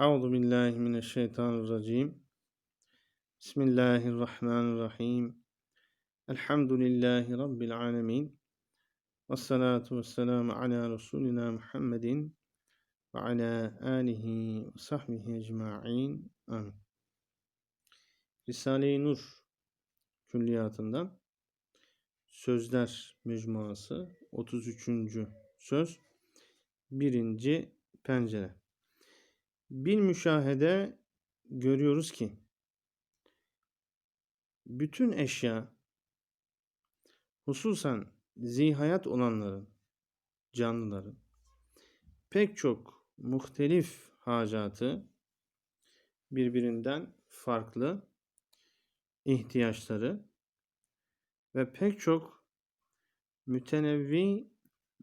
Euzu billahi mineşşeytanirracim. Bismillahirrahmanirrahim. Elhamdülillahi rabbil alamin. Ves salatu vesselamu ala resulina Muhammedin ve ala alihi ve sahbihi ecmaîn. Amin. Risale-i Nur külliyatından Sözler Mecmuası 33. söz 1. pencere. Bir müşahede görüyoruz ki bütün eşya hususan zihayat olanların, canlıların pek çok muhtelif hacatı birbirinden farklı ihtiyaçları ve pek çok mütenevvi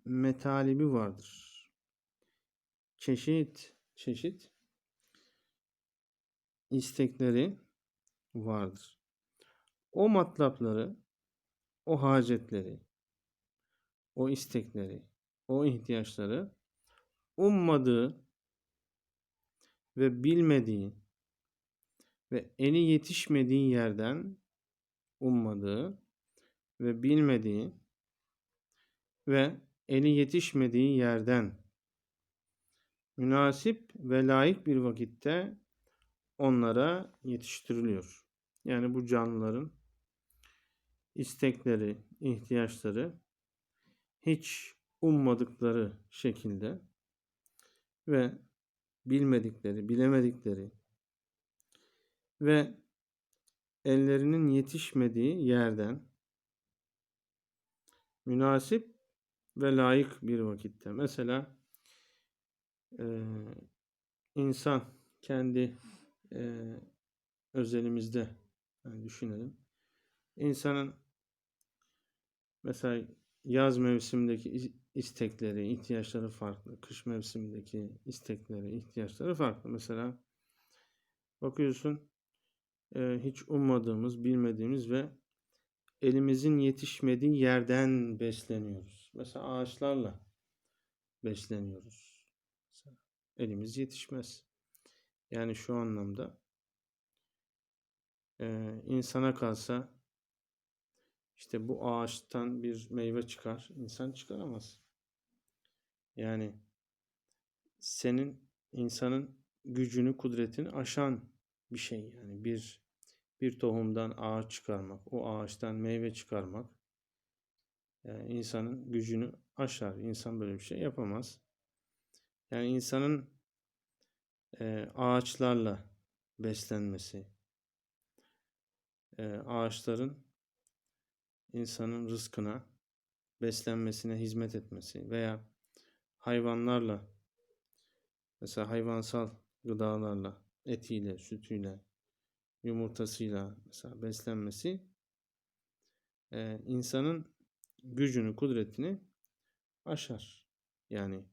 metalibi vardır. Çeşit çeşit istekleri vardır. O matlapları, o hacetleri, o istekleri, o ihtiyaçları ummadığı ve bilmediği ve eli yetişmediği yerden ummadığı ve bilmediği ve eli yetişmediği yerden münasip ve layık bir vakitte onlara yetiştiriliyor. Yani bu canlıların istekleri, ihtiyaçları hiç ummadıkları şekilde ve bilmedikleri, bilemedikleri ve ellerinin yetişmediği yerden münasip ve layık bir vakitte. Mesela e, insan kendi e, özelimizde yani düşünelim. İnsanın mesela yaz mevsimindeki istekleri, ihtiyaçları farklı. Kış mevsimindeki istekleri, ihtiyaçları farklı. Mesela bakıyorsun e, hiç ummadığımız, bilmediğimiz ve elimizin yetişmediği yerden besleniyoruz. Mesela ağaçlarla besleniyoruz. Mesela elimiz yetişmez. Yani şu anlamda e, insana kalsa işte bu ağaçtan bir meyve çıkar, insan çıkaramaz. Yani senin insanın gücünü, kudretini aşan bir şey yani bir bir tohumdan ağaç çıkarmak, o ağaçtan meyve çıkarmak yani insanın gücünü aşar. İnsan böyle bir şey yapamaz. Yani insanın e, ağaçlarla beslenmesi, e, ağaçların insanın rızkına, beslenmesine hizmet etmesi veya hayvanlarla, mesela hayvansal gıdalarla, etiyle, sütüyle, yumurtasıyla mesela beslenmesi e, insanın gücünü, kudretini aşar. Yani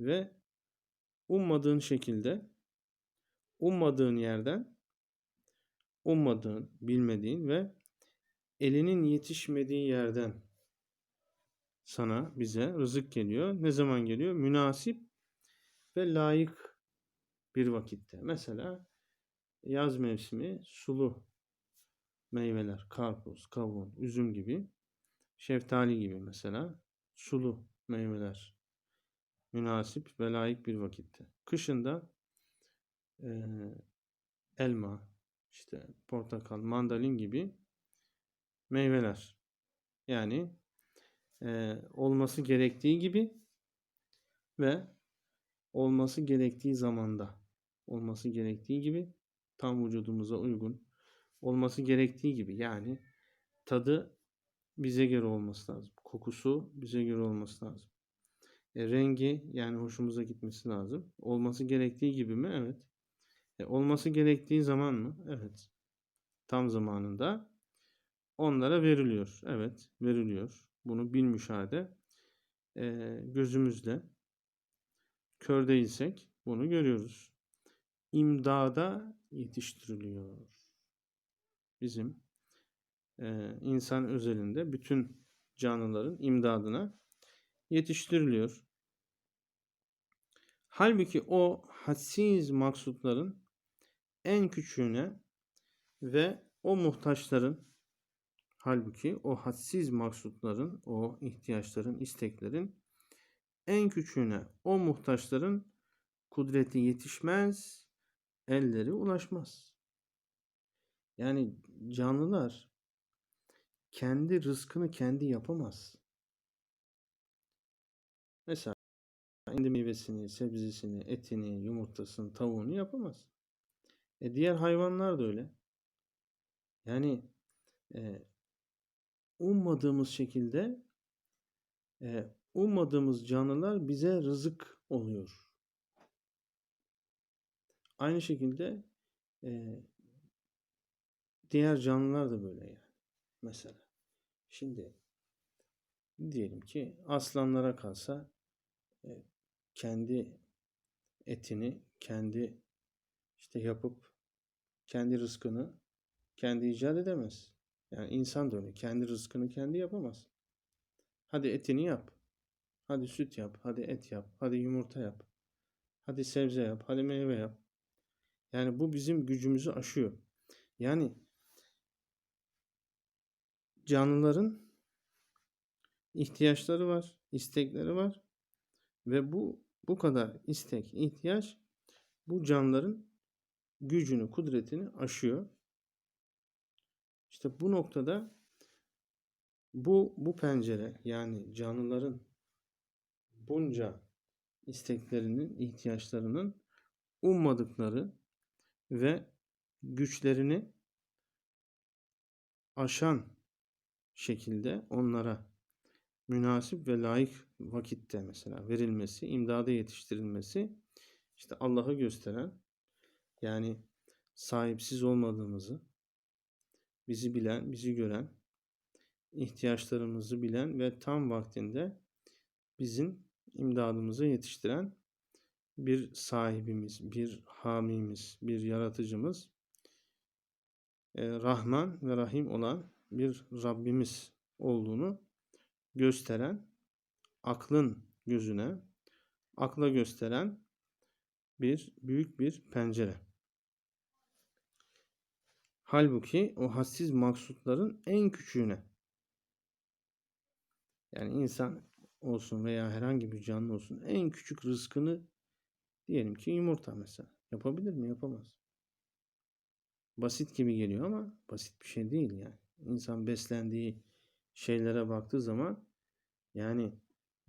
ve ummadığın şekilde ummadığın yerden ummadığın, bilmediğin ve elinin yetişmediği yerden sana bize rızık geliyor. Ne zaman geliyor? Münasip ve layık bir vakitte. Mesela yaz mevsimi sulu meyveler, karpuz, kavun, üzüm gibi, şeftali gibi mesela sulu meyveler münasip ve layık bir vakitte. Kışında e, elma, işte portakal, mandalin gibi meyveler. Yani e, olması gerektiği gibi ve olması gerektiği zamanda olması gerektiği gibi tam vücudumuza uygun olması gerektiği gibi yani tadı bize göre olması lazım. Kokusu bize göre olması lazım. E, rengi yani hoşumuza gitmesi lazım. Olması gerektiği gibi mi? Evet. E, olması gerektiği zaman mı? Evet. Tam zamanında onlara veriliyor. Evet, veriliyor. Bunu bil müşahede e, gözümüzle kör değilsek bunu görüyoruz. İmdada yetiştiriliyor. Bizim e, insan özelinde bütün canlıların imdadına yetiştiriliyor Halbuki o hadsiz maksutların en küçüğüne ve o muhtaçların halbuki o hadsiz maksutların, o ihtiyaçların, isteklerin en küçüğüne o muhtaçların kudreti yetişmez, elleri ulaşmaz. Yani canlılar kendi rızkını kendi yapamaz. Mesela kendi meyvesini, sebzesini, etini, yumurtasını, tavuğunu yapamaz. E diğer hayvanlar da öyle. Yani e, ummadığımız şekilde e, ummadığımız canlılar bize rızık oluyor. Aynı şekilde e, diğer canlılar da böyle yani. Mesela şimdi diyelim ki aslanlara kalsa kendi etini kendi işte yapıp kendi rızkını kendi icat edemez. Yani insan da öyle. Kendi rızkını kendi yapamaz. Hadi etini yap. Hadi süt yap. Hadi et yap. Hadi yumurta yap. Hadi sebze yap. Hadi meyve yap. Yani bu bizim gücümüzü aşıyor. Yani canlıların ihtiyaçları var, istekleri var ve bu bu kadar istek, ihtiyaç bu canlıların gücünü, kudretini aşıyor. İşte bu noktada bu bu pencere yani canlıların bunca isteklerinin, ihtiyaçlarının ummadıkları ve güçlerini aşan şekilde onlara münasip ve layık vakitte mesela verilmesi, imdada yetiştirilmesi işte Allah'ı gösteren yani sahipsiz olmadığımızı bizi bilen, bizi gören, ihtiyaçlarımızı bilen ve tam vaktinde bizim imdadımıza yetiştiren bir sahibimiz, bir hamimiz, bir yaratıcımız, e, Rahman ve Rahim olan bir Rabbimiz olduğunu gösteren, aklın gözüne, akla gösteren bir büyük bir pencere. Halbuki o hassiz maksutların en küçüğüne yani insan olsun veya herhangi bir canlı olsun en küçük rızkını diyelim ki yumurta mesela. Yapabilir mi? Yapamaz. Basit gibi geliyor ama basit bir şey değil yani. İnsan beslendiği şeylere baktığı zaman yani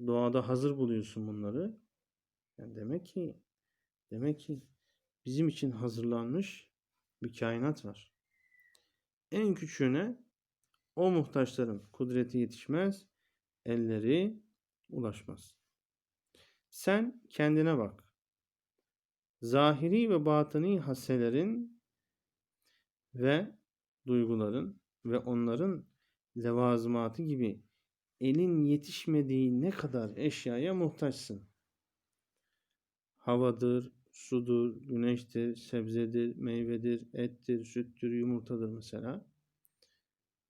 doğada hazır buluyorsun bunları. Yani demek ki demek ki bizim için hazırlanmış bir kainat var. En küçüğüne o muhtaçların kudreti yetişmez, elleri ulaşmaz. Sen kendine bak. Zahiri ve batıni hasselerin ve duyguların ve onların levazımatı gibi elin yetişmediği ne kadar eşyaya muhtaçsın. Havadır, sudur, güneştir, sebzedir, meyvedir, ettir, süttür, yumurtadır mesela.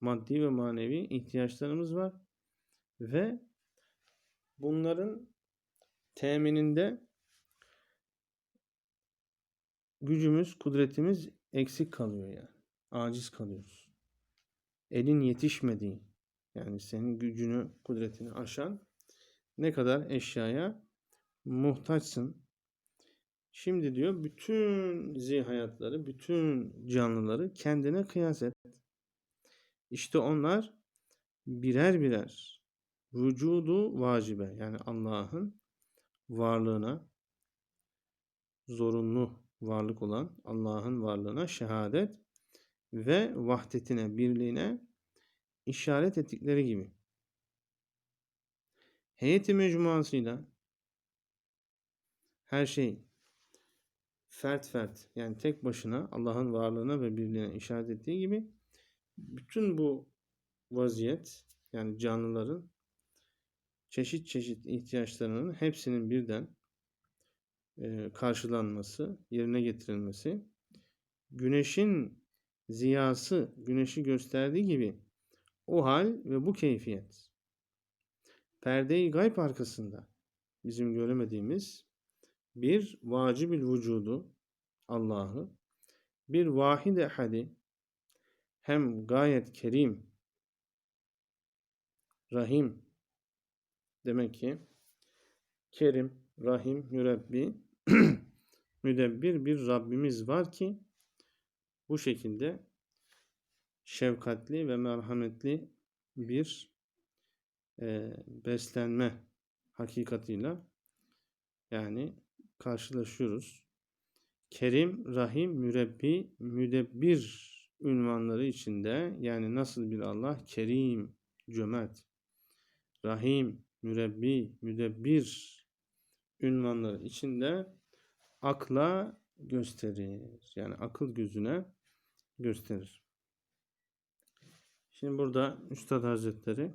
Maddi ve manevi ihtiyaçlarımız var. Ve bunların temininde gücümüz, kudretimiz eksik kalıyor yani. Aciz kalıyoruz. Elin yetişmediği yani senin gücünü, kudretini aşan ne kadar eşyaya muhtaçsın. Şimdi diyor bütün zihayatları, bütün canlıları kendine kıyas et. İşte onlar birer birer vücudu vacibe yani Allah'ın varlığına zorunlu varlık olan Allah'ın varlığına şehadet ve vahdetine, birliğine işaret ettikleri gibi. Heyeti mecmuasıyla her şey fert fert yani tek başına Allah'ın varlığına ve birliğine işaret ettiği gibi bütün bu vaziyet yani canlıların çeşit çeşit ihtiyaçlarının hepsinin birden e, karşılanması, yerine getirilmesi, güneşin ziyası güneşi gösterdiği gibi o hal ve bu keyfiyet. Perdeyi gayb arkasında bizim göremediğimiz bir vacibül vücudu Allah'ı, bir vahid ehadi hem gayet kerim, rahim demek ki kerim, rahim, mürebbi, müdebbir bir Rabbimiz var ki bu şekilde şefkatli ve merhametli bir e, beslenme hakikatıyla yani karşılaşıyoruz. Kerim, Rahim, Mürebbi, Müdebbir ünvanları içinde yani nasıl bir Allah? Kerim, cömert, Rahim, Mürebbi, Müdebbir ünvanları içinde akla gösterir. Yani akıl gözüne gösterir. Şimdi burada Üstad Hazretleri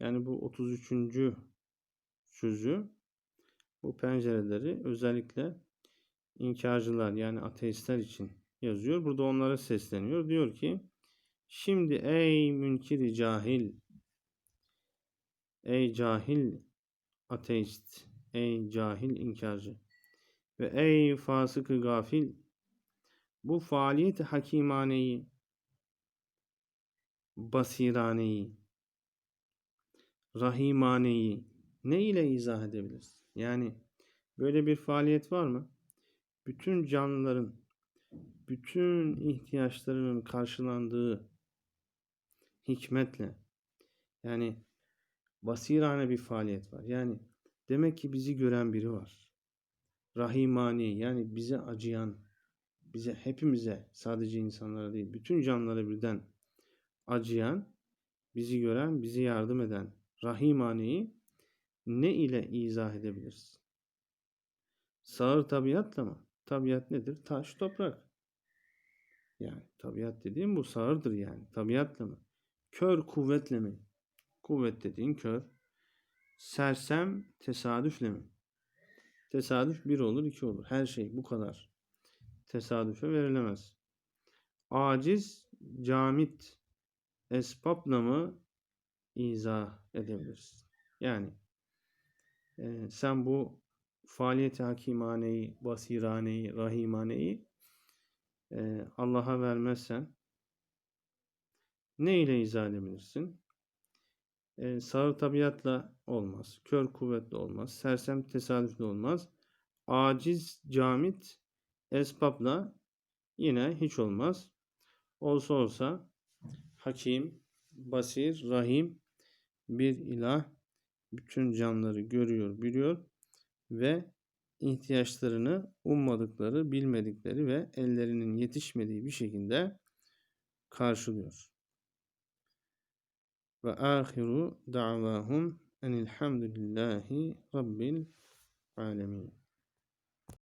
yani bu 33. sözü bu pencereleri özellikle inkarcılar yani ateistler için yazıyor. Burada onlara sesleniyor. Diyor ki şimdi ey münkiri cahil ey cahil ateist ey cahil inkarcı ve ey fasıkı gafil bu faaliyet hakimaneyi basiraneyi rahimaneyi ne ile izah edebiliriz? Yani böyle bir faaliyet var mı? Bütün canlıların bütün ihtiyaçlarının karşılandığı hikmetle yani basirane bir faaliyet var. Yani demek ki bizi gören biri var. Rahimani yani bize acıyan, bize hepimize sadece insanlara değil bütün canlılara birden acıyan, bizi gören, bizi yardım eden Rahimane'yi ne ile izah edebiliriz? Sağır tabiatla mı? Tabiat nedir? Taş, toprak. Yani tabiat dediğim bu sağırdır yani. Tabiatla mı? Kör kuvvetle mi? Kuvvet dediğin kör. Sersem tesadüfle mi? Tesadüf bir olur, iki olur. Her şey bu kadar. Tesadüfe verilemez. Aciz, camit, esbabla mı izah edebiliriz? Yani e, sen bu faaliyet hakimaneyi, basiraneyi, rahimaneyi e, Allah'a vermezsen ne ile izah edebilirsin? E, sağır tabiatla olmaz. Kör kuvvetle olmaz. Sersem tesadüfle olmaz. Aciz, camit, esbabla yine hiç olmaz. Olsa olsa hakim, basir, rahim bir ilah bütün canlıları görüyor, biliyor ve ihtiyaçlarını ummadıkları, bilmedikleri ve ellerinin yetişmediği bir şekilde karşılıyor. Ve ahiru da'vahum enilhamdülillahi rabbil alemin.